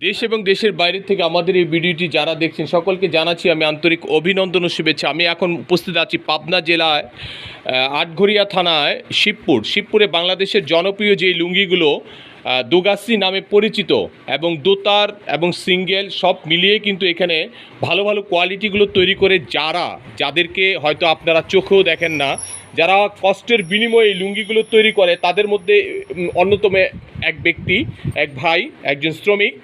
দেশ এবং দেশের বাইরে থেকে আমাদের এই ভিডিওটি যারা দেখছেন, সকলকে জানাচ্ছি আমি আন্তরিক অভিনন্দন ও শুভেচ্ছা। আমি এখন উপস্থিত আছি পাবনা জেলায় আটঘরিয়া থানায় শিবপুর। শিবপুরে বাংলাদেশের জনপ্রিয় যে লুঙ্গিগুলো দুগাশ্রী নামে পরিচিত এবং দোতার এবং সিঙ্গেল সব মিলিয়ে কিন্তু এখানে ভালো ভালো কোয়ালিটিগুলো তৈরি করে যারা, যাদেরকে হয়তো আপনারা চোখেও দেখেন না, যারা কষ্টের বিনিময়ে লুঙ্গিগুলো তৈরি করে, তাদের মধ্যে অন্যতম এক ব্যক্তি, এক ভাই, একজন শ্রমিক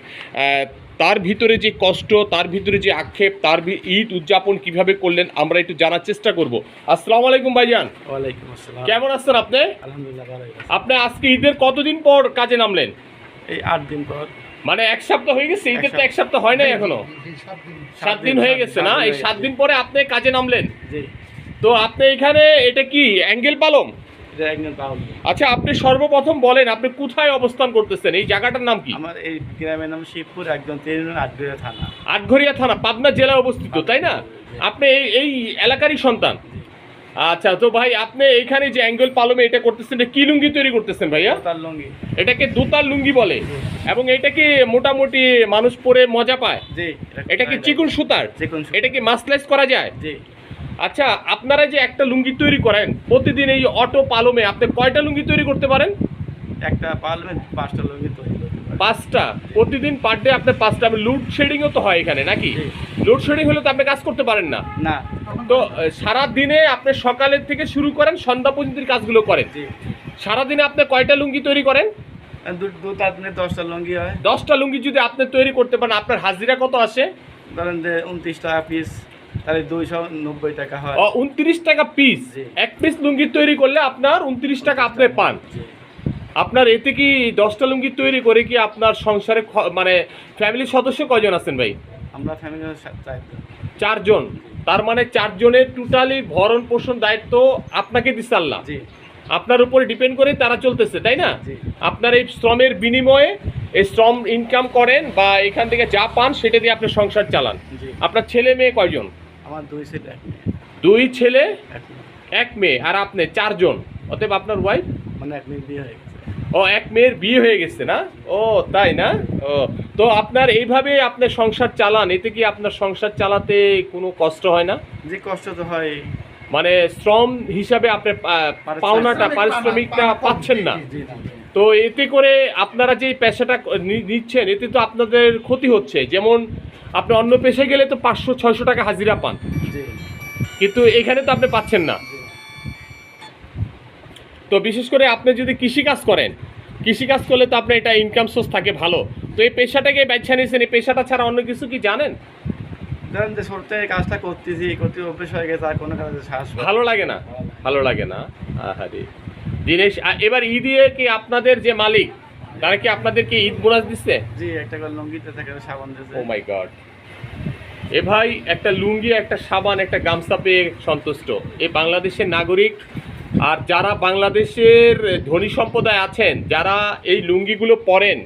তার ভিতরে যে কষ্ট তার ভিতরে যে আক্ষেপ তার ভি- ঈদ উদযাপন কীভাবে করলেন আমরা একটু জানার চেষ্টা করব। আসসালামু আলাইকুম ভাইজান। ওয়ালাইকুম আসসালাম। কেমন আছেন আপনি? আলহামদুলিল্লাহ আপনি আজকে ঈদের কতদিন পর কাজে নামলেন? এই আট দিন পর। মানে এক সপ্তাহ হয়ে গেছে ঈদের তো এক সপ্তাহ হয় নাই এখনও? সাত দিন হয়ে গেছে না? এই সাত দিন পরে আপনি কাজে নামলেন? তো আপনি এখানে এটা কি অ্যাঙ্গেল পালং? এটা একজন পাউল আচ্ছা আপনি সর্বপ্রথম বলেন আপনি কোথায় অবস্থান করতেছেন? এই জায়গাটার নাম কি? আমার এই গ্রামের নাম শিবপুর তিন আটবিরা থানা। আটঘরিয়া থানা পাবনা জেলায় অবস্থিত তাই না? আপনি এই এই এলাকারই সন্তান। আচ্ছা তো ভাই আপনি এইখানে যে অ্যাঙ্গেল পালমে এটা করতেছেন এটা কি লুঙ্গি তৈরি করতেছেন ভাইয়া? লঙ্গি। এটাকে দোতার লুঙ্গি বলে। এবং এটাকে মোটামুটি মানুষ পরে মজা পায়? জি এটা কি চিকুন সুতার? চিকুন এটা কি মাসলাইজ করা যায়? জি। আচ্ছা আপনারা যে একটা লুঙ্গি তৈরি করেন প্রতিদিন এই অটো পালমে আপনি কয়টা লুঙ্গি তৈরি করতে পারেন? একটা পালমে পাঁচটা লুঙ্গি তৈরি পাঁচটা? প্রতিদিন পার ডে আপনার পাঁচটা লোড শেডিংও তো হয় এখানে নাকি? লোডশেডিং হলে তো আপনি কাজ করতে পারেন না। না। তো সারা দিনে আপনি সকালের থেকে শুরু করেন সন্ধ্যা পর্যন্ত কাজগুলো করেন। জি সারাদিনে আপনি কয়টা লুঙ্গি তৈরি করেন? দিনে দশটা লঙ্গি হয়। দশটা লুঙ্গি যদি আপনি তৈরি করতে পারেন আপনার হাজিরা কত আসে? ধরেন যে উনত্রিশ টাকা পিস তাহলে দুইশো নব্বই টাকা হয়। উনত্রিশ টাকা পিস। এক পিস লুঙ্গি তৈরি করলে আপনার উনত্রিশ টাকা আপনি পান। আপনার এতে কি দশটা লুঙ্গি তৈরি করে কি আপনার সংসারে মানে ফ্যামিলির সদস্য কয়জন আছেন ভাই? আমরা চাইতাম চারজন। তার মানে চারজনের টোটালি ভরণ পোষণ দায়িত্ব আপনাকে দিচ্ছে আল্লাহ। আপনার উপরে ডিপেন্ড করে তারা চলতেছে তাই না? আপনার এই শ্রমের বিনিময়ে এই শ্রম ইনকাম করেন বা এখান থেকে যা পান সেটা দিয়ে আপনি সংসার চালান। আপনার ছেলে মেয়ে কয়জন? আমার দুই মেয়ে, দুই ছেলে এক মেয়ে। আর আপনি চারজন। অতএব আপনার ওয়াইফ মানে এক মেয়ে বিয়ে হয়ে গেছে। ও এক মেয়ের বিয়ে হয়ে গেছে না? ও তাই না? ও তো আপনার এইভাবে আপনি সংসার চালান এতে কি আপনার সংসার চালাতে কোনো কষ্ট হয় না? যে কষ্ট তো হয়। মানে শ্রম হিসাবে আপনি পাওনাটা পারিশ্রমিকটা পাচ্ছেন না। তো এতে করে আপনারা যে পেশাটা নিচ্ছেন এতে তো আপনাদের ক্ষতি হচ্ছে। যেমন আপনি অন্য পেশায় গেলে তো পাঁচশো ছয়শো টাকা হাজিরা পান। কিন্তু এখানে তো আপনি পাচ্ছেন না। তো বিশেষ করে আপনি যদি কৃষিকাজ করেন কৃষিকাজ করলে তো আপনার এটা ইনকাম সোর্স থাকে ভালো। তো এই পেশাটাকে বাচ্চা নিয়েছেন এই পেশাটা ছাড়া অন্য কিছু কি জানেন? ধরেন যে কাজটা করতেছি করতে অভ্যেস হয়ে গেছে আর কোনো কাজে। ভালো লাগে না? ভালো লাগে না? আহারে। দিনেশ এবার ঈদে কি আপনাদের যে মালিক তারা কি আপনাদেরকে ঈদ বোনাস দিচ্ছে? জি একটা করে লঙ্গিতে থাকে সাবান ও মাই গড এ ভাই একটা লুঙ্গি একটা সাবান একটা গামছা পেয়ে সন্তুষ্ট। এ বাংলাদেশের নাগরিক আর যারা বাংলাদেশের ধনী সম্প্রদায় আছেন যারা এই লুঙ্গিগুলো পরেন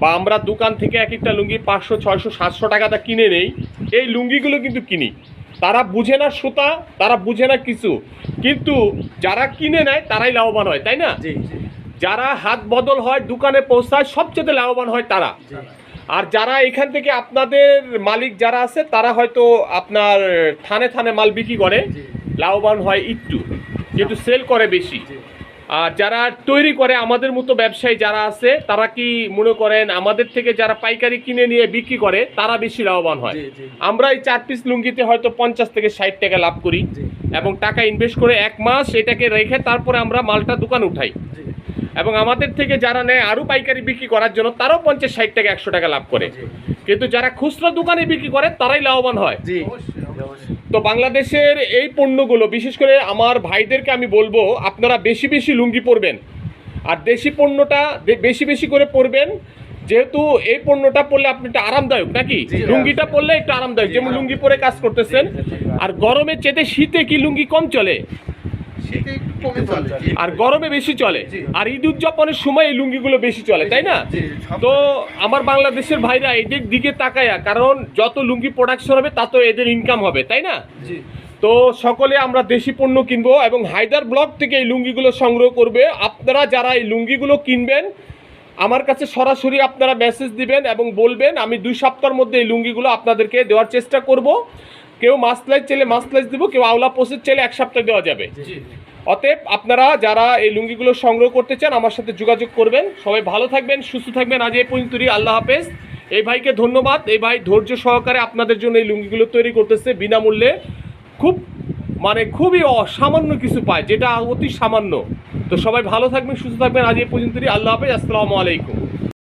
বা আমরা দোকান থেকে এক একটা লুঙ্গি পাঁচশো ছয়শো সাতশো টাকাটা কিনে নেই এই লুঙ্গিগুলো কিন্তু কিনি। তারা বুঝে না সুতা তারা বুঝে না কিছু। কিন্তু যারা কিনে নেয় তারাই লাভবান হয় তাই না? যারা হাত বদল হয় দোকানে পৌঁছায় সবচেয়ে লাভবান হয় তারা। আর যারা এখান থেকে আপনাদের মালিক যারা আছে তারা হয়তো আপনার থানে থানে মাল বিক্রি করে। লাভবান হয় একটু কিন্তু সেল করে বেশি। আর যারা তৈরি করে আমাদের মতো ব্যবসায়ী যারা আছে তারা কি মনে করেন আমাদের থেকে যারা পাইকারি কিনে নিয়ে বিক্রি করে তারা বেশি লাভবান হয়? আমরা এই চার পিস লুঙ্গিতে হয়তো পঞ্চাশ থেকে ষাট টাকা লাভ করি এবং টাকা ইনভেস্ট করে এক মাস এটাকে রেখে তারপরে আমরা মালটা দোকান উঠাই। এবং আমাদের থেকে যারা নেয় আরও পাইকারি বিক্রি করার জন্য তারাও পঞ্চাশ ষাট টাকা একশো টাকা লাভ করে। কিন্তু যারা খুচরো দোকানে বিক্রি করে তারাই লাভবান হয়। অবশ্যই। তো বাংলাদেশের এই পণ্যগুলো বিশেষ করে আমার ভাইদেরকে আমি বলব আপনারা বেশি বেশি লুঙ্গি পরবেন। আর দেশি পণ্যটা বেশি বেশি করে পরবেন যেহেতু এই পণ্যটা পরলে আপনি একটা আরামদায়ক নাকি? লুঙ্গিটা পরলে একটু আরামদায়ক যেমন লুঙ্গি পরে কাজ করতেছেন আর গরমের চেতে শীতে কি লুঙ্গি কম চলে? শীতে একটু কমে চলে। আর গরমে বেশি চলে। আর ঈদ উদযাপনের সময় এই লুঙ্গিগুলো বেশি চলে তাই না? তো আমার বাংলাদেশের ভাইরা এদের দিকে তাকায়া কারণ যত লুঙ্গি প্রোডাকশন হবে তত এদের ইনকাম হবে তাই না? তো সকলে আমরা দেশি পণ্য কিনবো এবং হায়দার ব্লক থেকে এই লুঙ্গিগুলো সংগ্রহ করবে। আপনারা যারা এই লুঙ্গিগুলো কিনবেন আমার কাছে সরাসরি আপনারা মেসেজ দিবেন এবং বলবেন আমি দুই সপ্তাহের মধ্যে এই লুঙ্গিগুলো আপনাদেরকে দেওয়ার চেষ্টা করব। কেউ মাসলাইজ চাইলে মাসলাইজ দেবো কেউ আওলা পোষের চাইলে এক সপ্তাহ দেওয়া যাবে। অতএব আপনারা যারা এই লুঙ্গিগুলো সংগ্রহ করতে চান আমার সাথে যোগাযোগ করবেন। সবাই ভালো থাকবেন সুস্থ থাকবেন। আজ এই পর্যন্তই আল্লাহ হাফেজ। এই ভাইকে ধন্যবাদ। এই ভাই ধৈর্য সহকারে আপনাদের জন্য এই লুঙ্গিগুলো তৈরি করতেছে। বিনামূল্যে খুব মানে খুবই অসামান্য কিছু পায় যেটা অতি সামান্য। তো সবাই ভালো থাকবেন সুস্থ থাকবেন। আজ এই পর্যন্তই আল্লাহ হাফেজ। আসসালামু আলাইকুম।